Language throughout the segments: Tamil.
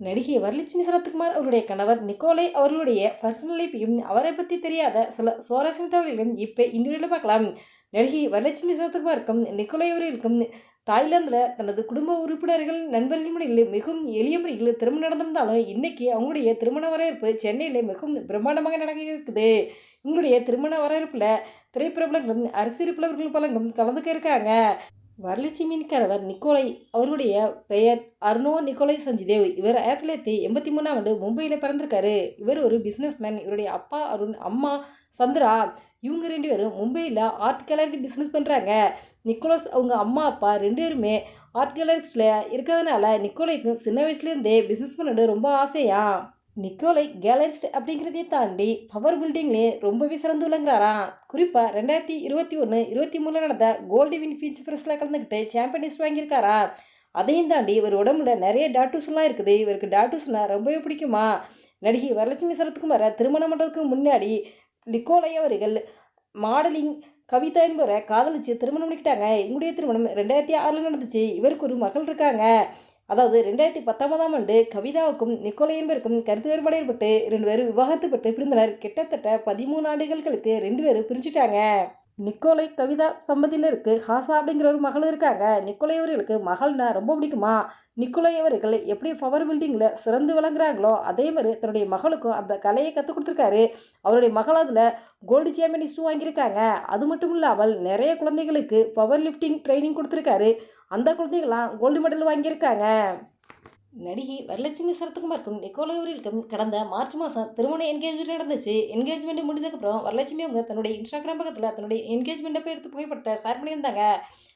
நடிகை வரலட்சுமி சரத்குமார் அவருடைய கணவர் நிக்கோலை அவர்களுடைய பர்சனல் லைஃப்பையும் அவரை பற்றி தெரியாத சில சுவாரஸ்யம் தகவல்களையும் இப்போ இந்த பார்க்கலாம். நடிகை வரலட்சுமி சரத்குமாருக்கும் நிக்கோலை அவர்களுக்கும் தாய்லாந்தில் தனது குடும்ப உறுப்பினர்கள் நண்பர்கள் முறையில் மிகவும் எளிய முறையில் திருமணம் நடந்திருந்தாலும் இன்றைக்கி அவங்களுடைய திருமண வரவேற்பு சென்னையில் மிகவும் பிரம்மாண்டமாக நடக்கிறது இவங்களுடைய திருமண வரவேற்பில் திரைப்பிரபலங்களும் அரசியல் புலவர்கள் பலங்களும் கலந்துக்க இருக்காங்க வரலட்சுமியின் கணவர் நிக்கோலை அவருடைய பெயர் அர்னோ நிக்கோலை சஞ்சிதேவ் இவர் ஆயிரத்தி தொள்ளாயிரத்தி எண்பத்தி மூணாம் ஆண்டு மும்பையில் பிறந்திருக்காரு. இவர் ஒரு பிஸ்னஸ்மேன் இவருடைய அப்பா அருண் அம்மா சந்திரா இவங்க ரெண்டு பேரும் மும்பையில் ஆர்ட் கேலரி பிஸ்னஸ் பண்ணுறாங்க நிக்கோலஸ் அவங்க அம்மா அப்பா ரெண்டு பேருமே ஆர்ட் கேலரிஸ்டில் இருக்கிறதுனால நிக்கோலைக்கு சின்ன வயசுலேருந்தே பிஸ்னஸ் பண்ணது ரொம்ப ஆசையா? நிக்கோலை கேலரிஸ்ட் அப்படிங்கிறதையும் தாண்டி பவர் பில்டிங்லேயே ரொம்பவே சிறந்து விளங்குறாராம் குறிப்பாக ரெண்டாயிரத்தி இருபத்தி ஒன்று இருபத்தி மூணில் நடந்த கோல்டு வின் ஃபீச் ப்ரெஸ்ஸில் கலந்துக்கிட்டு சாம்பியன்ஸ் வாங்கியிருக்காரா? அதையும் தாண்டி இவர் உடம்புல நிறைய டாட்டூஸ்லாம் இருக்குது. இவருக்கு டாட்டூஸ்னால் ரொம்பவே பிடிக்குமா? நடிகை வரலட்சுமி சரத்குமாரை திருமணம் பண்ணுறதுக்கு முன்னாடி நிக்கோலை அவர்கள் மாடலிங் கவிதா என்பவரை காதலிச்சு திருமணம் பண்ணிக்கிட்டாங்க. இவங்களுடைய திருமணம் ரெண்டாயிரத்தி ஆறில் நடந்துச்சு. இவருக்கு ஒரு மகள் இருக்காங்க. அதாவது ரெண்டாயிரத்தி பத்தொன்பதாம் ஆண்டு கவிதாவுக்கும் நிக்கோலை என்பவருக்கும் கருத்து வேறுபாடு ஏற்பட்டு ரெண்டு பேரும் விவாகரத்து பட்டு பிரிந்தனர். கிட்டத்தட்ட பதிமூணு ஆண்டுகள் கழித்து ரெண்டு பேரும் பிரிஞ்சுட்டாங்க. நிக்கோலை கவிதா சம்பந்தினருக்கு ஹாசா அப்படிங்கிற ஒரு மகள் இருக்காங்க. நிக்கோலை அவர்களுக்கு மகள்னா ரொம்ப பிடிக்குமா? நிக்கோலை அவர்கள் எப்படி பவர் பில்டிங்கில் சிறந்து விளங்குறாங்களோ அதே மாதிரி தன்னுடைய மகளுக்கும் அந்த கலையை கற்றுக் கொடுத்துருக்காரு. அவருடைய மகள் அதில் கோல்டு சாம்பியனிஸ்டும் வாங்கியிருக்காங்க. அது மட்டும் இல்லாமல் நிறைய குழந்தைகளுக்கு பவர் லிஃப்டிங் ட்ரைனிங் கொடுத்துருக்காரு. அந்த குழந்தைகள்லாம் கோல்டு மெடல் வாங்கியிருக்காங்க. நடிகை வரலட்சுமி சரத்குமாருக்கும் நிக்கோலை கடந்த மார்ச் மாதம் திருமண என்கேஜ்மெண்ட் நடந்துச்சு. என்கேஜ்மெண்ட் முடிஞ்சதுக்கப்புறம் வரலட்சுமி அவங்க தன்னுடைய இன்ஸ்டாகிராம் பக்கத்தில் தன்னுடைய என்கேஜ்மெண்ட்டை போய் எடுத்து புகைப்படத்தை ஷேர் பண்ணியிருந்தாங்க.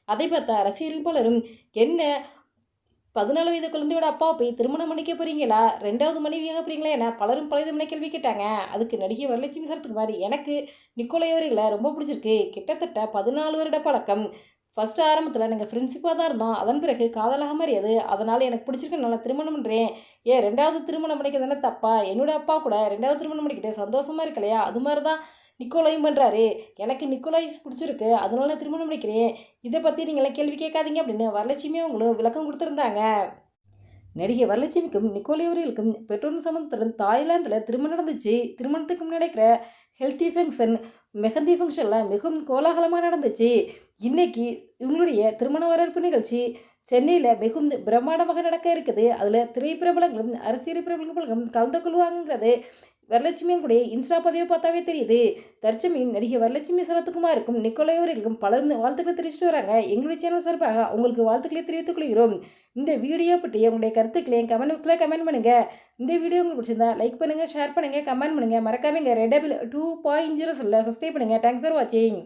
அதை பார்த்தா ரசிகர்கள் பலரும் என்ன? பதினாலு வயது குழந்தையோட அப்பாவை போய் திருமணம் பண்ணிக்க போகிறீங்களா ரெண்டாவது மனைவியாக போகிறீங்களா என பலரும் பல விதமான கேள்வி கேட்டாங்க. அதுக்கு நடிகை வரலட்சுமி சரத்குமார் எனக்கு நிக்கோலையவர்களை ரொம்ப பிடிச்சிருக்கு. கிட்டத்தட்ட பதினாலு வருட பழக்கம். ஃபஸ்ட்டு ஆரம்பத்தில் நாங்கள் ஃப்ரெண்ட்ஷிப்பாக தான் இருந்தோம். அதன் பிறகு காதலாக மாறியது அதனால் எனக்கு பிடிச்சிருக்கு நல்லா திருமணம் பண்ணுறேன் ஏன் ரெண்டாவது திருமணம் பண்ணிக்க தானே தப்பா? என்னோட அப்பா கூட ரெண்டாவது திருமணம் பண்ணிக்கிட்டே சந்தோஷமாக இருக்கலையா? அது மாதிரி தான் நிக்கோலையும் பண்ணுறாரு எனக்கு நிக்கோலைஸ் பிடிச்சிருக்கு அதனால நான் திருமணம் பண்ணிக்கிறேன். இதை பற்றி நீங்களாம் கேள்வி கேட்காதீங்க அப்படின்னு வரலட்சுமி அவங்களும் விளக்கம் கொடுத்துருந்தாங்க. நடிகை வரலட்சுமிக்கும் நிக்கோலியவர்களுக்கும் பெற்றோர் சம்பந்தத்துடன் தாய்லாந்தில் திருமணம் நடந்துச்சு. திருமணத்துக்கு நடக்கிற ஹெல்த்தி ஃபங்க்ஷன் மெஹந்தி ஃபங்க்ஷனில் மிகவும் கோலாகலமாக நடந்துச்சு. இன்னைக்கு இவங்களுடைய திருமண வரவேற்பு நிகழ்ச்சி சென்னையில் மிகுந்த பிரம்மாண்டமாக நடக்க இருக்குது. அதில் திரைப்பிரபலங்களும் அரசியல் பிரபலங்களும் கலந்து கொள்வாங்கிறது வரலட்சுமியும் கூட இன்ஸ்டா பதிவை பார்த்தாவே தெரியுது. தற்சமயம் நடிகை வரலட்சுமி சரத்குமாருக்கும் நிக்கோலை பலரும் வாழ்த்துக்களை தெரிவிச்சுட்டு வராங்க. எங்களுடைய சேனல் சார்பாக உங்களுக்கு வாழ்த்துக்களை தெரிவித்துக் கொள்கிறோம். இந்த வீடியோ பற்றி உங்களுடைய கருத்துக்களையும் கமெண்ட் பாக்ஸில் கமெண்ட் பண்ணுங்கள் இந்த வீடியோ உங்களுக்கு பிடிச்சிருந்தா லைக் பண்ணுங்கள் ஷேர் பண்ணுங்கள் கமெண்ட் பண்ணுங்கள் மறக்காமங்க red double two point zero சொல்ல சப்ஸ்கிரைப் பண்ணுங்கள் தேங்க்ஸ் ஃபார் வாட்சிங்